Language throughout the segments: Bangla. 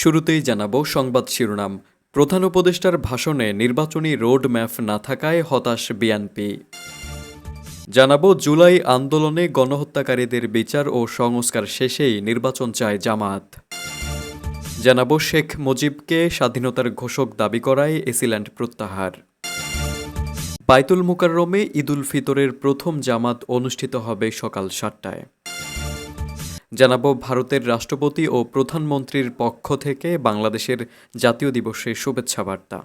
শুরুতেই জানাব সংবাদ শিরোনাম। প্রধান উপদেষ্টার ভাষণে নির্বাচনী রোড ম্যাপ না থাকায় হতাশ বিএনপি। জানাব জুলাই আন্দোলনে গণহত্যাকারীদের বিচার ও সংস্কার শেষেই নির্বাচন চায় জামাত। জানাব শেখ মুজিবকে স্বাধীনতার ঘোষক দাবি করায় এসিল্যান্ড প্রত্যাহার। বাইতুল মুকাররমে ঈদুল ফিতরের প্রথম জামাত অনুষ্ঠিত হবে সকাল সাতটায়। জানাব, ভারতের রাষ্ট্রপতি ও প্রধানমন্ত্রীর পক্ষ থেকে বাংলাদেশের জাতীয় দিবসে শুভেচ্ছা বার্তা।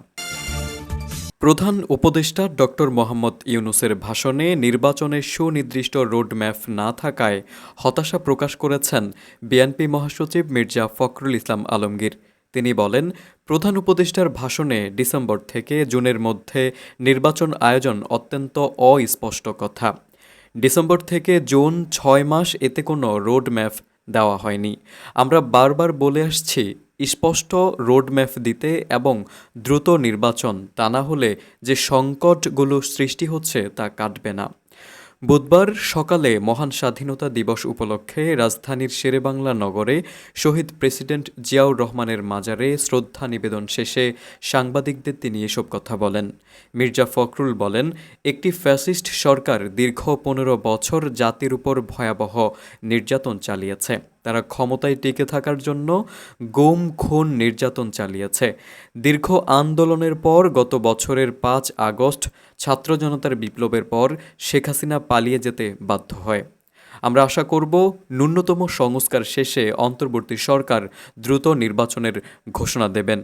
প্রধান উপদেষ্টা ডক্টর মোহাম্মদ ইউনুসের ভাষণে নির্বাচনের সুনির্দিষ্ট রোডম্যাপ না থাকায় হতাশা প্রকাশ করেছেন বিএনপি মহাসচিব মির্জা ফখরুল ইসলাম আলমগীর। তিনি বলেন, প্রধান উপদেষ্টার ভাষণে ডিসেম্বর থেকে জুনের মধ্যে নির্বাচন আয়োজন অত্যন্ত অস্পষ্ট কথা। ডিসেম্বর থেকে জুন ছয় মাস এতে কোনো রোড ম্যাপ দেওয়া হয়নি। আমরা বারবার বলে আসছি, স্পষ্ট রোডম্যাপ দিতে এবং দ্রুত নির্বাচন তা না হলে যে সংকটগুলো সৃষ্টি হচ্ছে তা কাটবে না। বুধবার সকালে মহান স্বাধীনতা দিবস উপলক্ষে রাজধানীর শেরেবাংলা নগরে শহীদ প্রেসিডেন্ট জিয়াউর রহমানের মাজারে শ্রদ্ধা নিবেদন শেষে সাংবাদিকদের তিনি এসব কথা বলেন। মির্জা ফখরুল বলেন, একটি ফ্যাসিস্ট সরকার দীর্ঘ পনেরো বছর জাতির উপর ভয়াবহ নির্যাতন চালিয়েছে। তারা ক্ষমতায় টিকে থাকার জন্য গুম, খুন, নির্যাতন চালিয়েছে। দীর্ঘ আন্দোলনের পর গত বছরের পাঁচ আগস্ট ছাত্র জনতার বিপ্লবের পর শেখ হাসিনা পালিয়ে যেতে বাধ্য হয়। আমরা আশা করব ন্যূনতম সংস্কার শেষে অন্তর্বর্তী সরকার দ্রুত নির্বাচনের ঘোষণা দেবেন।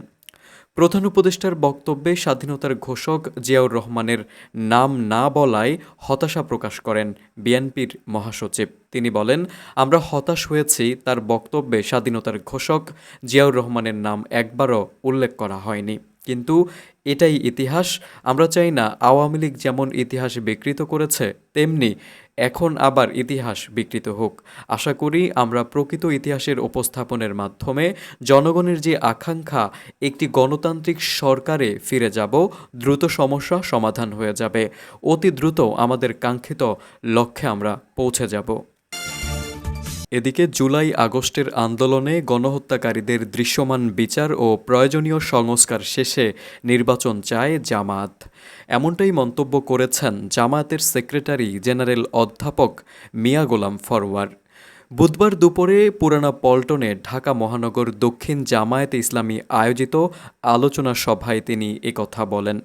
প্রধান উপদেষ্টার বক্তব্যে স্বাধীনতার ঘোষক জিয়াউর রহমানের নাম না বলায় হতাশা প্রকাশ করেন বিএনপির মহাসচিব। তিনি বলেন, আমরা হতাশ হয়েছি। তার বক্তব্যে স্বাধীনতার ঘোষক জিয়াউর রহমানের নাম একবারও উল্লেখ করা হয়নি। কিন্তু এটাই ইতিহাস। আমরা চাই না আওয়ামী লীগ যেমন ইতিহাস বিকৃত করেছে, তেমনি এখন আবার ইতিহাস বিকৃত হোক। আশা করি আমরা প্রকৃত ইতিহাসের উপস্থাপনের মাধ্যমে জনগণের যে আকাঙ্ক্ষা, একটি গণতান্ত্রিক সরকারে ফিরে যাব, দ্রুত সমস্যা সমাধান হয়ে যাবে। অতি দ্রুত আমাদের কাঙ্ক্ষিত লক্ষ্যে আমরা পৌঁছে যাব। এদিকে জুলাই আগস্টের আন্দোলনে গণহত্যাকারীদের দৃশ্যমান বিচার ও প্রয়োজনীয় সংস্কার শেষে নির্বাচন চায় জামাত। এমনটাই মন্তব্য করেছেন জামায়াতের সেক্রেটারি জেনারেল অধ্যাপক মিয়া গোলাম ফরওয়ার। বুধবার দুপুরে পুরানা পল্টনে ঢাকা মহানগর দক্ষিণ জামায়াতে ইসলামী আয়োজিত আলোচনা সভায় তিনি একথা বলেন।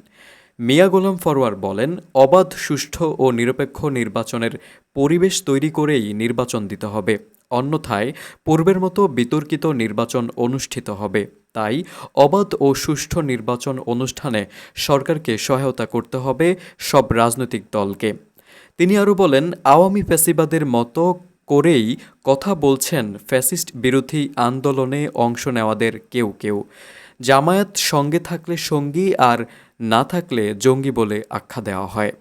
মিয়া গোলাম ফরওয়ার বলেন, অবাধ, সুষ্ঠু ও নিরপেক্ষ নির্বাচনের পরিবেশ তৈরি করেই নির্বাচন দিতে হবে। অন্যথায় পূর্বের মতো বিতর্কিত নির্বাচন অনুষ্ঠিত হবে। তাই অবাধ ও সুষ্ঠু নির্বাচন অনুষ্ঠানে সরকারকে সহায়তা করতে হবে সব রাজনৈতিক দলকে। তিনি আরও বলেন, আওয়ামী ফ্যাসিবাদের মতো করেই কথা বলছেন ফ্যাসিস্ট বিরোধী আন্দোলনে অংশ নেওয়াদের কেউ কেউ। জামায়াত সঙ্গে থাকলে সঙ্গী আর না থাকলে জঙ্গি বলে আখ্যা দেওয়া হয়।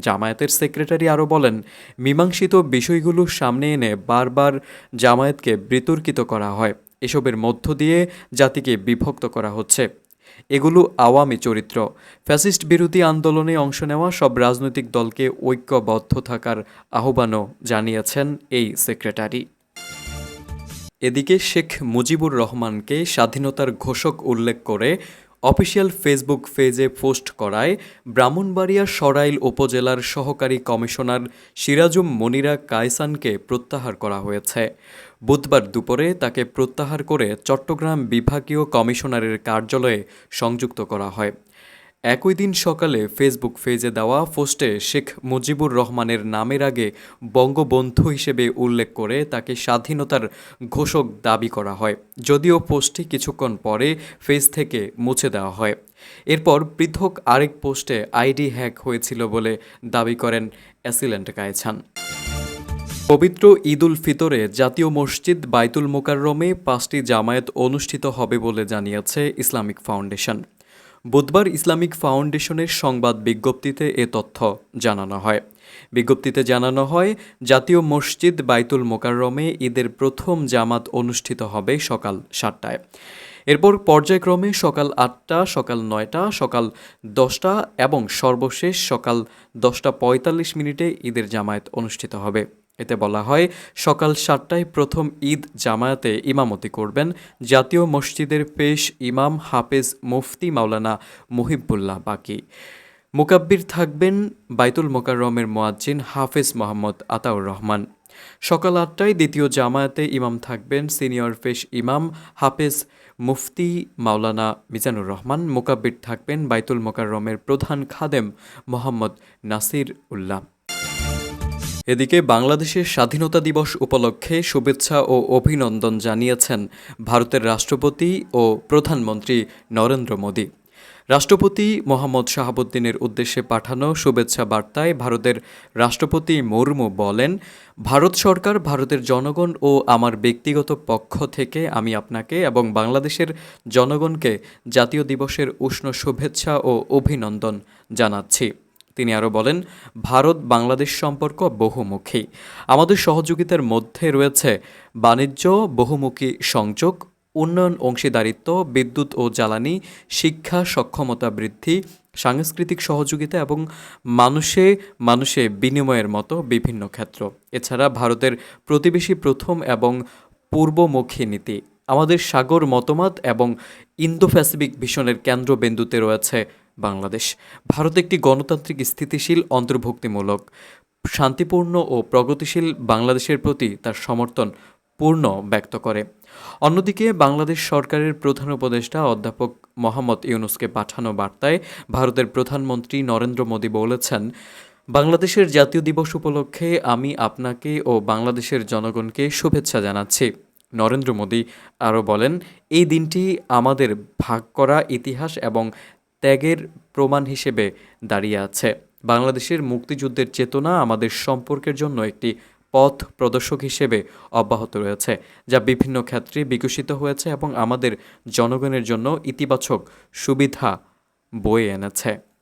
জামায়াতের সেক্রেটারি আরও বলেন, মীমাংসিত বিষয়গুলো সামনে এনে বারবার জামায়াতকে বিতর্কিত করা হয়। এসবের মধ্য দিয়ে জাতিকে বিভক্ত করা হচ্ছে। এগুলো আওয়ামী চরিত্র। ফ্যাসিস্ট বিরোধী আন্দোলনে অংশ নেওয়া সব রাজনৈতিক দলকে ঐক্যবদ্ধ থাকার আহ্বানও জানিয়েছেন এই সেক্রেটারি। এদিকে শেখ মুজিবুর রহমানকে স্বাধীনতার ঘোষক উল্লেখ করে অফিসিয়াল ফেসবুক পেজে পোস্ট করায় ব্রাহ্মণবাড়িয়া সরাইল উপজেলার সহকারী কমিশনার সিরাজুম মনিরা কায়সানকে প্রত্যাহার করা হয়েছে। বুধবার দুপুরে তাকে প্রত্যাহার করে চট্টগ্রাম বিভাগীয় কমিশনারের কার্যালয়ে সংযুক্ত করা হয়। একই দিন সকালে ফেসবুক পেজে দেওয়া পোস্টে শেখ মুজিবুর রহমানের নামের আগে বঙ্গবন্ধু হিসেবে উল্লেখ করে তাকে স্বাধীনতার ঘোষক দাবি করা হয়, যদিও পোস্টটি কিছুক্ষণ পরে ফেজ থেকে মুছে দেওয়া হয়। এরপর পৃথক আরেক পোস্টে আইডি হ্যাক হয়েছিল বলে দাবি করেন অ্যাসিলেন্ট কায়ছান পবিত্র ঈদ উল ফিতরে জাতীয় মসজিদ বাইতুল মোকাররমে পাঁচটি জামায়াত অনুষ্ঠিত হবে বলে জানিয়েছে ইসলামিক ফাউন্ডেশন। বুধবার ইসলামিক ফাউন্ডেশনের সংবাদ বিজ্ঞপ্তিতে এ তথ্য জানানো হয়। বিজ্ঞপ্তিতে জানানো হয়, জাতীয় মসজিদ বাইতুল মোকাররমে ঈদের প্রথম জামাত অনুষ্ঠিত হবে সকাল সাতটায়। এরপর পর্যায়ক্রমে সকাল আটটা, সকাল নয়টা, সকাল দশটা এবং সর্বশেষ সকাল দশটা পঁয়তাল্লিশ মিনিটে ঈদের জামায়াত অনুষ্ঠিত হবে। এতে বলা হয়, সকাল সাতটায় প্রথম ঈদ জামায়াতে ইমামতি করবেন জাতীয় মসজিদের পেশ ইমাম হাফেজ মুফতি মাওলানা মুহিবুল্লাহ বাকি। মুকাব্বির থাকবেন বাইতুল মোকাররমের মোয়াজ্জিন হাফেজ মোহাম্মদ আতাউর রহমান। সকাল আটটায় দ্বিতীয় জামায়াতে ইমাম থাকবেন সিনিয়র পেশ ইমাম হাফেজ মুফতি মাওলানা মিজানুর রহমান। মোকাব্বির থাকবেন বাইতুল মোকাররমের প্রধান খাদেম মোহাম্মদ নাসির উল্লাহ এদিকে বাংলাদেশের স্বাধীনতা দিবস উপলক্ষে শুভেচ্ছা ও অভিনন্দন জানিয়েছেন ভারতের রাষ্ট্রপতি ও প্রধানমন্ত্রী নরেন্দ্র মোদী। রাষ্ট্রপতি মোহাম্মদ শাহাবুদ্দিনের উদ্দেশ্যে পাঠানো শুভেচ্ছা বার্তায় ভারতের রাষ্ট্রপতি মুর্মু বলেন, ভারত সরকার ভারতের জনগণ ও আমার ব্যক্তিগত পক্ষ থেকে আমি আপনাকে এবং বাংলাদেশের জনগণকে জাতীয় দিবসের উষ্ণ শুভেচ্ছা ও অভিনন্দন জানাচ্ছি। তিনি আরও বলেন, ভারত বাংলাদেশ সম্পর্ক বহুমুখী। আমাদের সহযোগিতার মধ্যে রয়েছে বাণিজ্য, বহুমুখী সংযোগ, উন্নয়ন অংশীদারিত্ব, বিদ্যুৎ ও জ্বালানি, শিক্ষা, সক্ষমতা বৃদ্ধি, সাংস্কৃতিক সহযোগিতা এবং মানুষে মানুষে বিনিময়ের মতো বিভিন্ন ক্ষেত্র। এছাড়া ভারতের প্রতিবেশী প্রথম এবং পূর্বমুখী নীতি। আমাদের সাগর মতবাদ এবং ইন্দো প্যাসিফিক ভিশনের কেন্দ্রবিন্দুতে রয়েছে বাংলাদেশ। ভারত একটি গণতান্ত্রিক স্থিতিশীল, অন্তর্ভুক্তিমূলক, শান্তিপূর্ণ ও প্রগতিশীল বাংলাদেশের প্রতি তার সমর্থন পূর্ণ ব্যক্ত করে। অন্যদিকে, বাংলাদেশ সরকারের প্রধান উপদেষ্টা অধ্যাপক মোহাম্মদ ইউনুসকে পাঠানো বার্তায় ভারতের প্রধানমন্ত্রী নরেন্দ্র মোদী বলেছেন, বাংলাদেশের জাতীয় দিবস উপলক্ষে আমি আপনাকে ও বাংলাদেশের জনগণকে শুভেচ্ছা জানাচ্ছি। নরেন্দ্র মোদী আরও বলেন, এই দিনটি আমাদের ভাগ করা ইতিহাস এবং ত্যাগের প্রমাণ হিসেবে দাঁড়িয়ে আছে। বাংলাদেশের মুক্তিযুদ্ধের চেতনা আমাদের সম্পর্কের জন্য একটি পথ প্রদর্শক হিসেবে অব্যাহত রয়েছে, যা বিভিন্ন ক্ষেত্রে বিকশিত হয়েছে এবং আমাদের জনগণের জন্য ইতিবাচক সুবিধা বয়ে এনেছে।